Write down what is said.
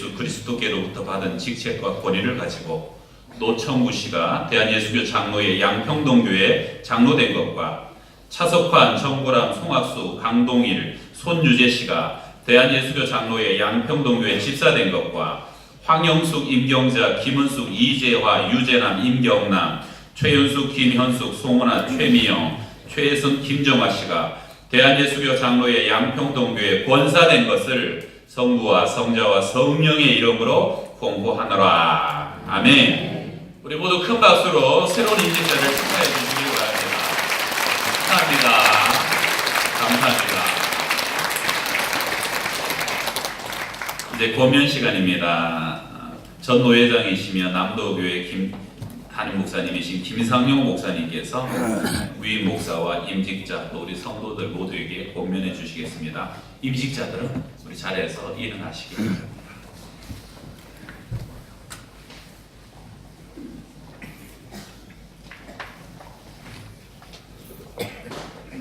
예수 그리스도께로부터 받은 직책과 권위를 가지고 노청구 씨가 대한예수교 장로의 양평동교회 장로된 것과 차석환, 정보람, 송학수, 강동일, 손유재 씨가 대한예수교 장로의 양평동교회 집사된 것과 황영숙, 임경자, 김은숙, 이재화, 유재남, 임경남, 최윤숙, 김현숙, 송은아, 최미영, 최혜선, 김정화 씨가 대한예수교 장로의 양평동교회 권사된 것을 성부와 성자와 성령의 이름으로 공고하노라. 아멘. 우리 모두 큰 박수로 새로운 인직자를 축하해 주시기 바랍니다. 감사합니다. 감사합니다. 이제 고면 시간입니다. 전 노회장이시며 남도교회 김 담임 목사님이신 김상용 목사님께서 위임 목사와 임직자 또 우리 성도들 모두에게 권면해 주시겠습니다. 임직자들은 우리 자리에서 일어나시기 바랍니다.